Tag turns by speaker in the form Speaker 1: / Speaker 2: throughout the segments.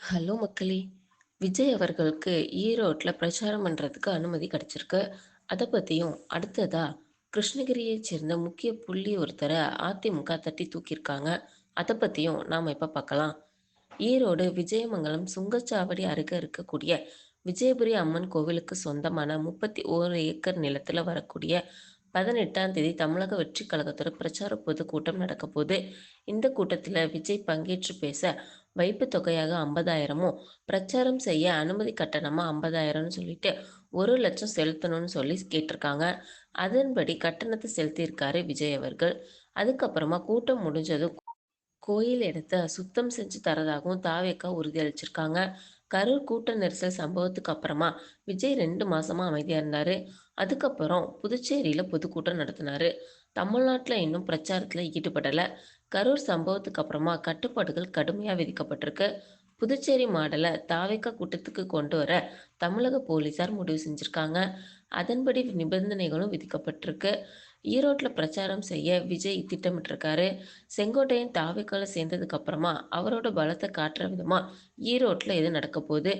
Speaker 1: Hello மக்களே! விஜய் அவர்களுக்கு ஈரோட்டில் பிரச்சாரம் பண்ணுறதுக்கு அனுமதி கிடச்சிருக்கு அதை பற்றியும் அடுத்ததா கிருஷ்ணகிரியை சேர்ந்த முக்கிய புள்ளி ஒருத்தரை அதிமுக தட்டி தூக்கியிருக்காங்க. அதை பற்றியும் நாம் இப்போ பார்க்கலாம். ஈரோடு விஜயமங்கலம் சுங்கச்சாவடி அருகே இருக்கக்கூடிய விஜயபுரி அம்மன் கோவிலுக்கு சொந்தமான முப்பத்தி ஓரு ஏக்கர் நிலத்தில் வரக்கூடிய பதினெட்டாம் தேதி தமிழக வெற்றி கழகத்தோட பிரச்சார பொதுக்கூட்டம் நடக்கப்போகுது. இந்த கூட்டத்தில் விஜய் பங்கேற்று பேச வைப்பு தொகையாக ஐம்பதாயிரமும், பிரச்சாரம் செய்ய அனுமதி கட்டணமாக ஐம்பதாயிரம்னு சொல்லிட்டு ஒரு லட்சம் செலுத்தணும்னு சொல்லி கேட்டிருக்காங்க. அதன்படி கட்டணத்தை செலுத்தியிருக்காரு விஜய் அவர்கள். அதுக்கப்புறமா கூட்டம் முடிஞ்சதும் கோயில் இடத்த சுத்தம் செஞ்சு தரதாகவும் தாவேக்கா உறுதியளிச்சிருக்காங்க. கரூர் கூட்ட நெரிசல் சம்பவத்துக்கு அப்புறமா விஜய் ரெண்டு மாசமா அமைதியா இருந்தாரு. அதுக்கப்புறம் புதுச்சேரியில பொதுக்கூட்டம் நடத்தினாரு. தமிழ்நாட்டில் இன்னும் பிரச்சாரத்துல ஈடுபடல. கரூர் சம்பவத்துக்கு அப்புறமா கட்டுப்பாடுகள் கடுமையா விதிக்கப்பட்டிருக்கு. புதுச்சேரி மாடலை தாவேக்கா கூட்டத்துக்கு கொண்டு வர தமிழக போலீசார் முடிவு செஞ்சிருக்காங்க. அதன்படி நிபந்தனைகளும் விதிக்கப்பட்டிருக்கு. ஈரோட்டில் பிரச்சாரம் செய்ய விஜய் திட்டமிட்டிருக்காரு. செங்கோட்டையன் தாவேகால சேர்ந்ததுக்கு அப்புறமா அவரோட பலத்தை காட்டுற விதமா ஈரோட்டில் இது நடக்கப்போகுது.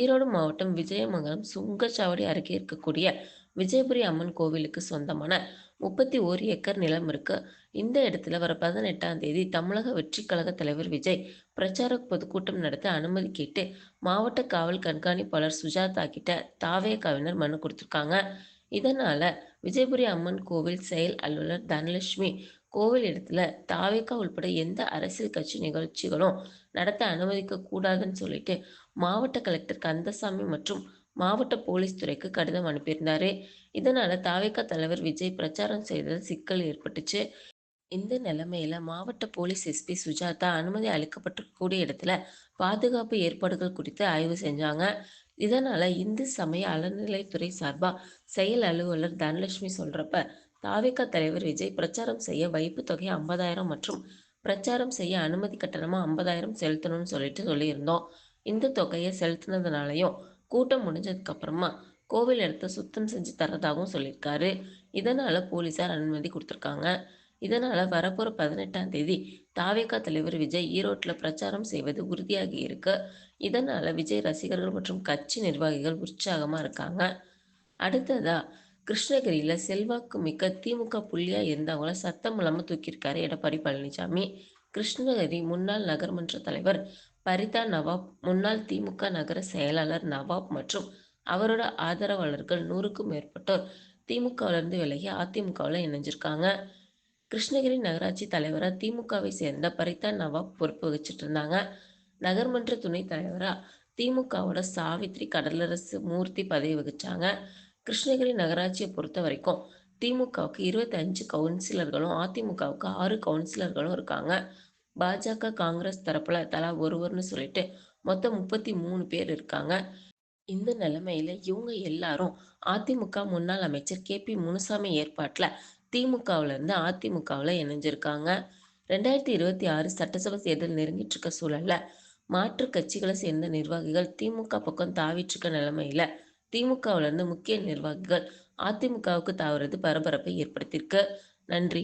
Speaker 1: ஈரோடு மாவட்டம் விஜயமங்கலம் சுங்கச்சாவடி அருகே இருக்கக்கூடிய விஜயபுரி அம்மன் கோவிலுக்கு சொந்தமான முப்பத்தி ஓரு ஏக்கர் நிலம் இருக்கு. இந்த இடத்துல வர பதினெட்டாம் தேதி தமிழக வெற்றி கழக தலைவர் விஜய் பிரச்சார பொதுக்கூட்டம் நடத்த அனுமதி கேட்டு மாவட்ட காவல் கண்காணிப்பாளர் சுஜாதா கிட்ட தாவேகாவினர் மனு கொடுத்துருக்காங்க இதனால விஜயபுரி அம்மன் கோவில் செயல் அலுவலர் தனலட்சுமி கோவில் இடத்துல தாவேக்கா உள்பட எந்த அரசியல் கட்சி நிகழ்ச்சிகளும் நடத்த அனுமதிக்க கூடாதுன்னு சொல்லிட்டு மாவட்ட கலெக்டர் கந்தசாமி மற்றும் மாவட்ட போலீஸ் துறைக்கு கடிதம் அனுப்பியிருந்தாரு. இதனால தாவேகா தலைவர் விஜய் பிரச்சாரம் செய்தது சிக்கல் ஏற்பட்டுச்சு. இந்த நிலைமையில மாவட்ட போலீஸ் எஸ்பி சுஜாதா அனுமதி அளிக்கப்பட்டிருக்கக்கூடிய இடத்துல பாதுகாப்பு ஏற்பாடுகள் குறித்து ஆய்வு செஞ்சாங்க. இதனால இந்து சமய அறநிலைத்துறை சார்பா செயல் அலுவலர் தனலட்சுமி சொல்றப்ப தாவேகா தலைவர் விஜய் பிரச்சாரம் செய்ய வைப்பு தொகை ஐம்பதாயிரம் மற்றும் பிரச்சாரம் செய்ய அனுமதி கட்டணமா ஐம்பதாயிரம் செலுத்தணும்னு சொல்லிட்டு சொல்லியிருந்தோம். இந்த தொகையை செலுத்தினதுனாலையும் கூட்டம் முடிஞ்சதுக்கு அப்புறமா கோவில் இடத்த சுத்தம் செஞ்சு தரதாகவும் சொல்லியிருக்காரு. இதனால போலீசார் அனுமதி கொடுத்துருக்காங்க இதனால வரப்போற பதினெட்டாம் தேதி தாவேகா தலைவர் விஜய் ஈரோட்டில் பிரச்சாரம் செய்வது உறுதியாகி இருக்கு. இதனால விஜய் ரசிகர்கள் மற்றும் கட்சி நிர்வாகிகள் உற்சாகமா இருக்காங்க. அடுத்ததா கிருஷ்ணகிரியில செல்வாக்கு மிக்க திமுக புள்ளியா இருந்தவங்கள சத்தம் இல்லாம தூக்கியிருக்காரு எடப்பாடி பழனிசாமி. கிருஷ்ணகிரி முன்னாள் நகர்மன்ற தலைவர் பரிதா நவாப், முன்னாள் திமுக நகர செயலாளர் நவாப் மற்றும் அவரோட ஆதரவாளர்கள் நூறுக்கும் மேற்பட்டோர் திமுகவிலிருந்து விலகி அதிமுகவில் இணைஞ்சிருக்காங்க. கிருஷ்ணகிரி நகராட்சி தலைவராக திமுகவை சேர்ந்த பரிதா நவாப் பொறுப்பு வகிச்சிட்டு இருந்தாங்க. நகர்மன்ற துணைத் தலைவராக திமுகவோட சாவித்ரி சாவித்திரி கடலரசு மூர்த்தி பதவி வகிச்சாங்க. கிருஷ்ணகிரி நகராட்சியை பொறுத்த வரைக்கும் திமுகவுக்கு இருபத்தி அஞ்சு கவுன்சிலர்களும், அதிமுகவுக்கு ஆறு கவுன்சிலர்களும் இருக்காங்க. பாஜக காங்கிரஸ் தரப்புல தலா ஒருவர்னு சொல்லிட்டு மொத்தம் முப்பத்தி மூணு பேர் இருக்காங்க. இந்த நிலைமையில இவங்க எல்லாரும் அதிமுக முன்னாள் அமைச்சர் கே. பி. முனுசாமி ஏற்பாட்டில் திமுகவிலேருந்து அதிமுகவில் இணைஞ்சிருக்காங்க. ரெண்டாயிரத்தி இருபத்தி ஆறு சட்டசபை தேர்தல் நெருங்கிட்டு இருக்க சூழல்ல மாற்றுக் கட்சிகளை சேர்ந்த நிர்வாகிகள் திமுக பக்கம் தாவிட்டு இருக்க நிலைமையில தி. முக்கிய நிர்வாகிகள் அதிமுகவுக்கு தாவுறது பரபரப்பை ஏற்படுத்தியிருக்கு. நன்றி.